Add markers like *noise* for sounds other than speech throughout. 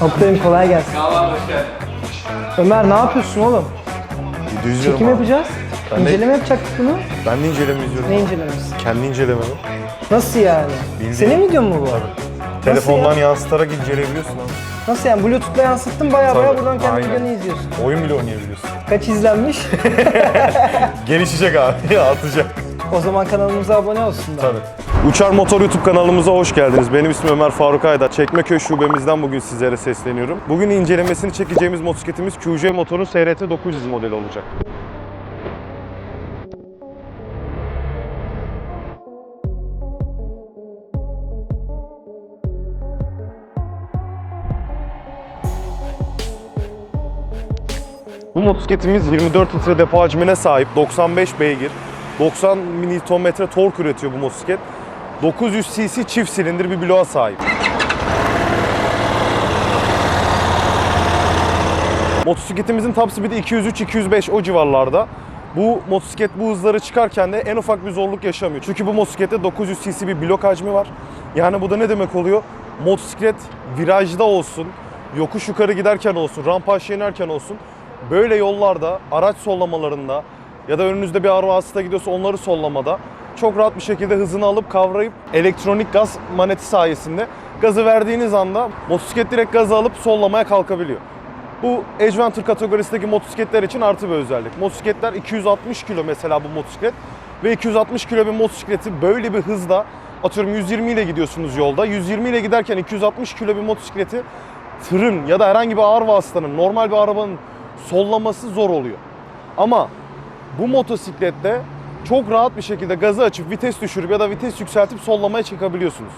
Oktay'ım kolay gelsin. Ömer ne yapıyorsun oğlum? Video izliyorum Kim abi. yapacağız? Ben de- İnceleme yapacaktık bunu. Ben de inceleme izliyorum. Ne incelemesi? Kendi incelememi. Nasıl yani? Bildiğin- Senin videon mu bu? Telefondan ya? yansıtarak inceleyebiliyorsun abi. Nasıl yani? Bluetooth'la yansıttın baya baya Tabii, buradan kendi aynen. videonu izliyorsun. Oyun bile oynayabiliyorsun. Kaç izlenmiş? *laughs* Gelişecek abi, *laughs* atacak. O zaman kanalımıza abone olsunlar. Tabii. Uçar Motor YouTube kanalımıza hoş geldiniz. Benim ismim Ömer Faruk Ayda. Çekmeköy şubemizden bugün sizlere sesleniyorum. Bugün incelemesini çekeceğimiz motosikletimiz QJ Motor'un SRT 900 modeli olacak. Bu motosikletimiz 24 litre depo hacmine sahip, 95 beygir, 90 Nm tork üretiyor bu motosiklet. 900 cc çift silindir bir bloğa sahip. Motosikletimizin top speed'i 203-205 o civarlarda. Bu motosiklet bu hızları çıkarken de en ufak bir zorluk yaşamıyor. Çünkü bu motosiklette 900 cc bir blok hacmi var. Yani bu da ne demek oluyor? Motosiklet virajda olsun, yokuş yukarı giderken olsun, rampa aşağı inerken olsun böyle yollarda, araç sollamalarında ya da önünüzde bir araba hasta gidiyorsa onları sollamada çok rahat bir şekilde hızını alıp kavrayıp elektronik gaz maneti sayesinde gazı verdiğiniz anda motosiklet direkt gazı alıp sollamaya kalkabiliyor. Bu Adventure kategorisindeki motosikletler için artı bir özellik. Motosikletler 260 kilo mesela bu motosiklet ve 260 kilo bir motosikleti böyle bir hızda atıyorum 120 ile gidiyorsunuz yolda. 120 ile giderken 260 kilo bir motosikleti tırın ya da herhangi bir ağır vasıtanın, normal bir arabanın sollaması zor oluyor. Ama bu motosiklette çok rahat bir şekilde gazı açıp vites düşürüp ya da vites yükseltip sollamaya çıkabiliyorsunuz.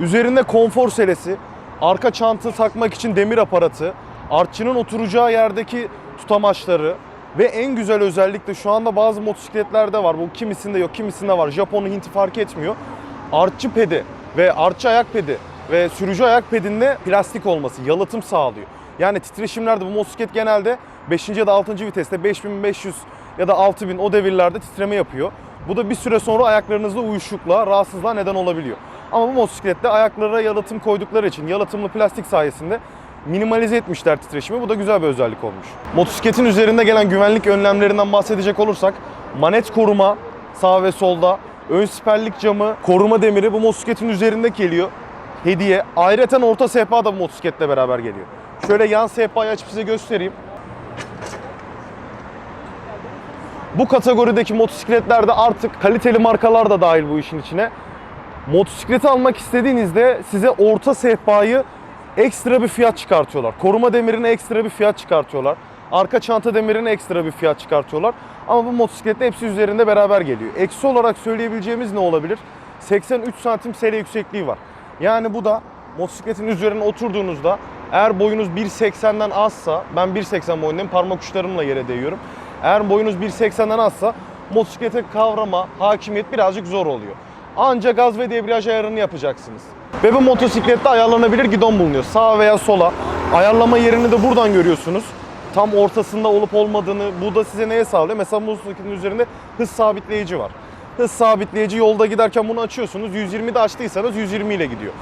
Üzerinde konfor selesi, arka çanta takmak için demir aparatı, artçının oturacağı yerdeki tutamaçları ve en güzel özellik de şu anda bazı motosikletlerde var. Bu kimisinde yok, kimisinde var. Japon'u Hint'i fark etmiyor. Artçı pedi ve artçı ayak pedi ve sürücü ayak pedinde plastik olması yalıtım sağlıyor. Yani titreşimlerde bu motosiklet genelde 5. ya da 6. viteste 5500 ya da 6000 o devirlerde titreme yapıyor. Bu da bir süre sonra ayaklarınızda uyuşukluğa, rahatsızlığa neden olabiliyor. Ama bu motosiklette ayaklara yalıtım koydukları için yalıtımlı plastik sayesinde minimalize etmişler titreşimi. Bu da güzel bir özellik olmuş. Motosikletin üzerinde gelen güvenlik önlemlerinden bahsedecek olursak manet koruma sağ ve solda, ön siperlik camı, koruma demiri bu motosikletin üzerinde geliyor. Hediye. Ayrıca orta sehpa da bu motosikletle beraber geliyor. Şöyle yan sehpayı açıp size göstereyim. Bu kategorideki motosikletlerde artık kaliteli markalar da dahil bu işin içine. Motosikleti almak istediğinizde size orta sehpayı ekstra bir fiyat çıkartıyorlar. Koruma demirine ekstra bir fiyat çıkartıyorlar. Arka çanta demirine ekstra bir fiyat çıkartıyorlar. Ama bu motosikletle hepsi üzerinde beraber geliyor. Eksi olarak söyleyebileceğimiz ne olabilir? 83 santim sele yüksekliği var. Yani bu da motosikletin üzerine oturduğunuzda eğer boyunuz 1.80'den azsa, ben 1.80 boyundayım parmak uçlarımla yere değiyorum. Eğer boyunuz 1.80'den azsa motosiklete kavrama, hakimiyet birazcık zor oluyor. Ancak gaz ve debriyaj ayarını yapacaksınız. Ve bu motosiklette ayarlanabilir gidon bulunuyor. Sağa veya sola. Ayarlama yerini de buradan görüyorsunuz. Tam ortasında olup olmadığını bu da size neye sağlıyor? Mesela motosikletin üzerinde hız sabitleyici var. Hız sabitleyici yolda giderken bunu açıyorsunuz. 120'de açtıysanız 120 ile gidiyor.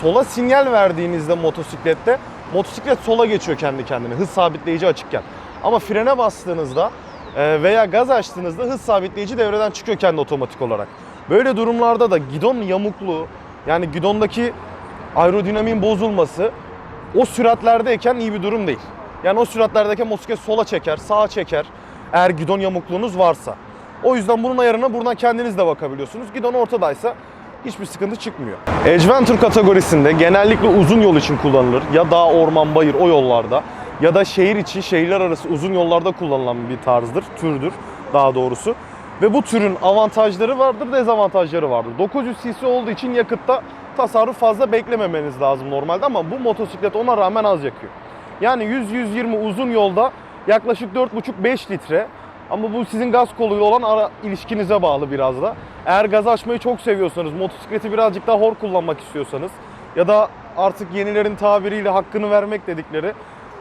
Sola sinyal verdiğinizde motosiklette motosiklet sola geçiyor kendi kendine hız sabitleyici açıkken. Ama frene bastığınızda e, veya gaz açtığınızda hız sabitleyici devreden çıkıyor kendi otomatik olarak. Böyle durumlarda da gidon yamukluğu yani gidondaki aerodinamiğin bozulması o süratlerdeyken iyi bir durum değil. Yani o süratlerdeyken motosiklet sola çeker, sağa çeker eğer gidon yamukluğunuz varsa. O yüzden bunun ayarına buradan kendiniz de bakabiliyorsunuz. Gidon ortadaysa hiçbir sıkıntı çıkmıyor. Adventure kategorisinde genellikle uzun yol için kullanılır. Ya dağ, orman, bayır o yollarda ya da şehir içi, şehirler arası uzun yollarda kullanılan bir tarzdır, türdür daha doğrusu. Ve bu türün avantajları vardır, dezavantajları vardır. 900 cc olduğu için yakıtta tasarruf fazla beklememeniz lazım normalde ama bu motosiklet ona rağmen az yakıyor. Yani 100-120 uzun yolda yaklaşık 4,5-5 litre ama bu sizin gaz koluyla olan ara ilişkinize bağlı biraz da. Eğer gaz açmayı çok seviyorsanız, motosikleti birazcık daha hor kullanmak istiyorsanız ya da artık yenilerin tabiriyle hakkını vermek dedikleri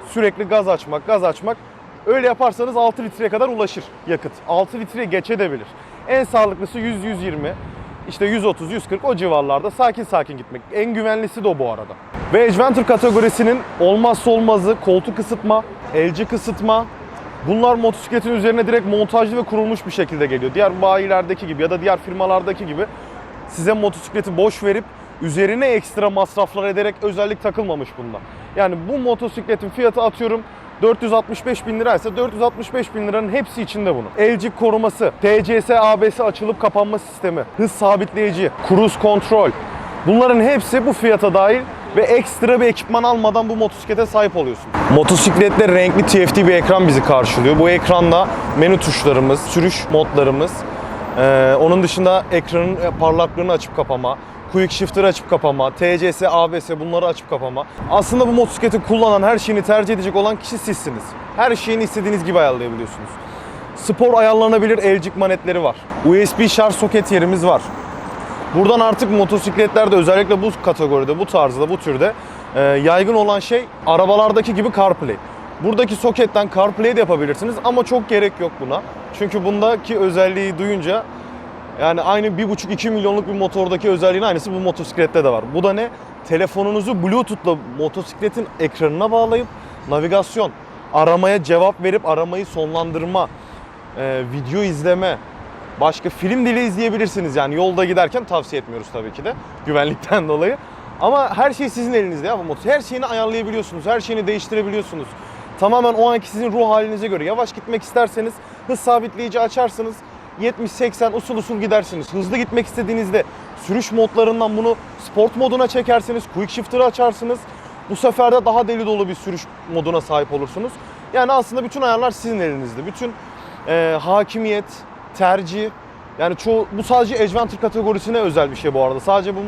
sürekli gaz açmak, gaz açmak öyle yaparsanız 6 litreye kadar ulaşır yakıt. 6 litreye geçebilir. En sağlıklısı 100-120. işte 130, 140 o civarlarda sakin sakin gitmek. En güvenlisi de o bu arada. Ve Adventure kategorisinin olmazsa olmazı koltuk ısıtma, elci kısıtma. Bunlar motosikletin üzerine direkt montajlı ve kurulmuş bir şekilde geliyor. Diğer bayilerdeki gibi ya da diğer firmalardaki gibi size motosikleti boş verip üzerine ekstra masraflar ederek özellik takılmamış bunda. Yani bu motosikletin fiyatı atıyorum 465 bin liraysa 465 bin liranın hepsi içinde bunun. Elcik koruması, TCS ABS açılıp kapanma sistemi, hız sabitleyici, cruise kontrol. Bunların hepsi bu fiyata dahil ve ekstra bir ekipman almadan bu motosiklete sahip oluyorsun. Motosiklette renkli TFT bir ekran bizi karşılıyor. Bu ekranda menü tuşlarımız, sürüş modlarımız, ee, onun dışında ekranın parlaklığını açıp kapama, quick shifter açıp kapama, TCS, ABS bunları açıp kapama. Aslında bu motosikleti kullanan, her şeyini tercih edecek olan kişi sizsiniz. Her şeyini istediğiniz gibi ayarlayabiliyorsunuz. Spor ayarlanabilir elcik manetleri var. USB şarj soket yerimiz var. Buradan artık motosikletlerde özellikle bu kategoride, bu tarzda, bu türde e, yaygın olan şey arabalardaki gibi CarPlay. Buradaki soketten CarPlay de yapabilirsiniz ama çok gerek yok buna. Çünkü bundaki özelliği duyunca yani aynı 1,5-2 milyonluk bir motordaki özelliğin aynısı bu motosiklette de var. Bu da ne? Telefonunuzu Bluetooth'la motosikletin ekranına bağlayıp navigasyon, aramaya cevap verip aramayı sonlandırma, e, video izleme, başka film dili izleyebilirsiniz. Yani yolda giderken tavsiye etmiyoruz tabii ki de güvenlikten *laughs* dolayı. Ama her şey sizin elinizde ya bu motor. Her şeyini ayarlayabiliyorsunuz, her şeyini değiştirebiliyorsunuz. Tamamen o anki sizin ruh halinize göre. Yavaş gitmek isterseniz hız sabitleyici açarsınız. 70-80 usul usul gidersiniz. Hızlı gitmek istediğinizde sürüş modlarından bunu sport moduna çekersiniz. Quick shifter'ı açarsınız. Bu sefer de daha deli dolu bir sürüş moduna sahip olursunuz. Yani aslında bütün ayarlar sizin elinizde. Bütün e, hakimiyet, tercih. Yani çoğu bu sadece Adventure kategorisine özel bir şey bu arada. Sadece bu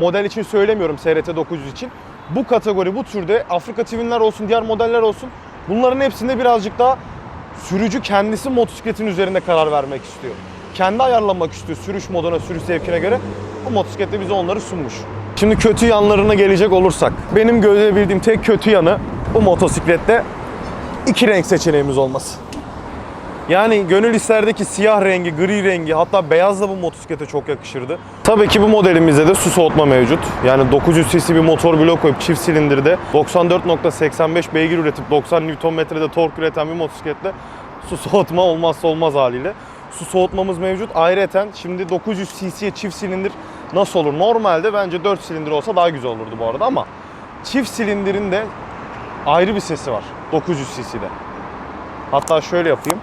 model için söylemiyorum SRT 900 için. Bu kategori bu türde Afrika Twin'ler olsun, diğer modeller olsun. Bunların hepsinde birazcık daha sürücü kendisi motosikletin üzerinde karar vermek istiyor. Kendi ayarlamak istiyor sürüş moduna, sürüş zevkine göre. Bu motosiklet de bize onları sunmuş. Şimdi kötü yanlarına gelecek olursak. Benim görebildiğim tek kötü yanı bu motosiklette iki renk seçeneğimiz olması. Yani gönül isterdeki siyah rengi, gri rengi hatta beyaz da bu motosiklete çok yakışırdı. Tabii ki bu modelimizde de su soğutma mevcut. Yani 900 cc bir motor blok koyup çift silindirde 94.85 beygir üretip 90 Nm'de tork üreten bir motosikletle su soğutma olmazsa olmaz haliyle. Su soğutmamız mevcut. Ayrıca şimdi 900 cc'ye çift silindir nasıl olur? Normalde bence 4 silindir olsa daha güzel olurdu bu arada ama çift silindirin de ayrı bir sesi var 900 cc'de. Hatta şöyle yapayım.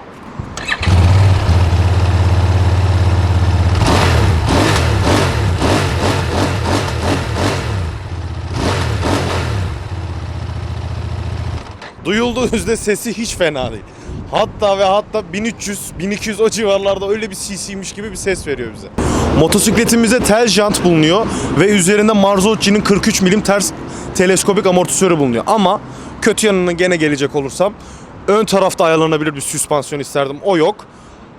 Duyulduğu sesi hiç fena değil. Hatta ve hatta 1300, 1200 o civarlarda öyle bir CC'ymiş gibi bir ses veriyor bize. Motosikletimize tel jant bulunuyor ve üzerinde Marzocchi'nin 43 milim ters teleskopik amortisörü bulunuyor. Ama kötü yanına gene gelecek olursam ön tarafta ayarlanabilir bir süspansiyon isterdim. O yok.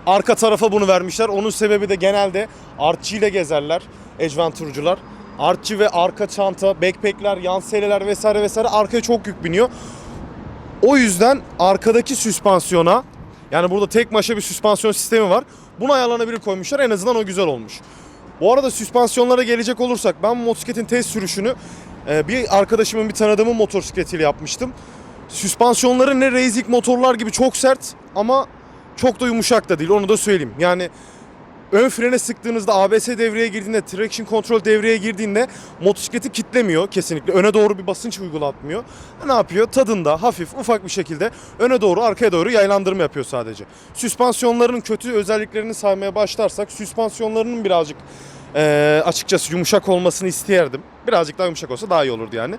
Arka tarafa bunu vermişler. Onun sebebi de genelde artçı ile gezerler adventure'cular. Artçı ve arka çanta, backpackler, yan seleler vesaire vesaire arkaya çok yük biniyor. O yüzden arkadaki süspansiyona yani burada tek maşa bir süspansiyon sistemi var. Bunu ayarlanabilir koymuşlar. En azından o güzel olmuş. Bu arada süspansiyonlara gelecek olursak ben motosikletin test sürüşünü e, bir arkadaşımın bir tanıdığımın motosikletiyle yapmıştım. Süspansiyonları ne racing motorlar gibi çok sert ama çok da yumuşak da değil onu da söyleyeyim. Yani ön frene sıktığınızda ABS devreye girdiğinde, traction control devreye girdiğinde motosikleti kitlemiyor kesinlikle. Öne doğru bir basınç uygulatmıyor. Ne yapıyor? Tadında hafif ufak bir şekilde öne doğru arkaya doğru yaylandırma yapıyor sadece. Süspansiyonların kötü özelliklerini saymaya başlarsak süspansiyonlarının birazcık eee, açıkçası yumuşak olmasını isterdim. Birazcık daha yumuşak olsa daha iyi olurdu yani.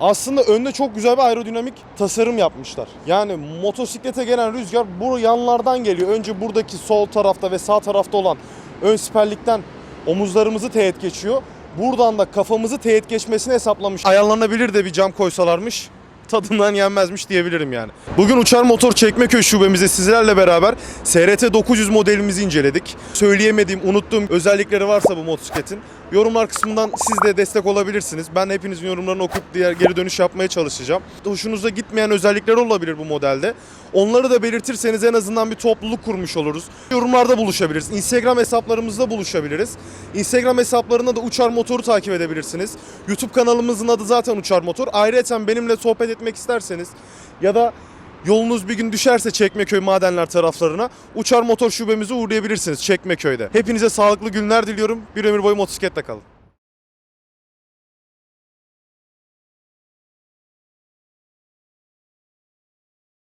Aslında önde çok güzel bir aerodinamik tasarım yapmışlar. Yani motosiklete gelen rüzgar bu yanlardan geliyor. Önce buradaki sol tarafta ve sağ tarafta olan ön siperlikten omuzlarımızı teğet geçiyor. Buradan da kafamızı teğet geçmesini hesaplamış. Ayarlanabilir de bir cam koysalarmış tadından yenmezmiş diyebilirim yani. Bugün Uçar Motor Çekmeköy şubemizde sizlerle beraber SRT 900 modelimizi inceledik. Söyleyemediğim, unuttuğum özellikleri varsa bu motosikletin Yorumlar kısmından siz de destek olabilirsiniz. Ben hepinizin yorumlarını okuyup diğer geri dönüş yapmaya çalışacağım. Hoşunuza gitmeyen özellikler olabilir bu modelde. Onları da belirtirseniz en azından bir topluluk kurmuş oluruz. Yorumlarda buluşabiliriz. Instagram hesaplarımızda buluşabiliriz. Instagram hesaplarında da Uçar Motor'u takip edebilirsiniz. YouTube kanalımızın adı zaten Uçar Motor. Ayrıca benimle sohbet etmek isterseniz ya da Yolunuz bir gün düşerse Çekmeköy madenler taraflarına Uçar Motor şubemize uğrayabilirsiniz Çekmeköy'de. Hepinize sağlıklı günler diliyorum. Bir ömür boyu motosikletle kalın.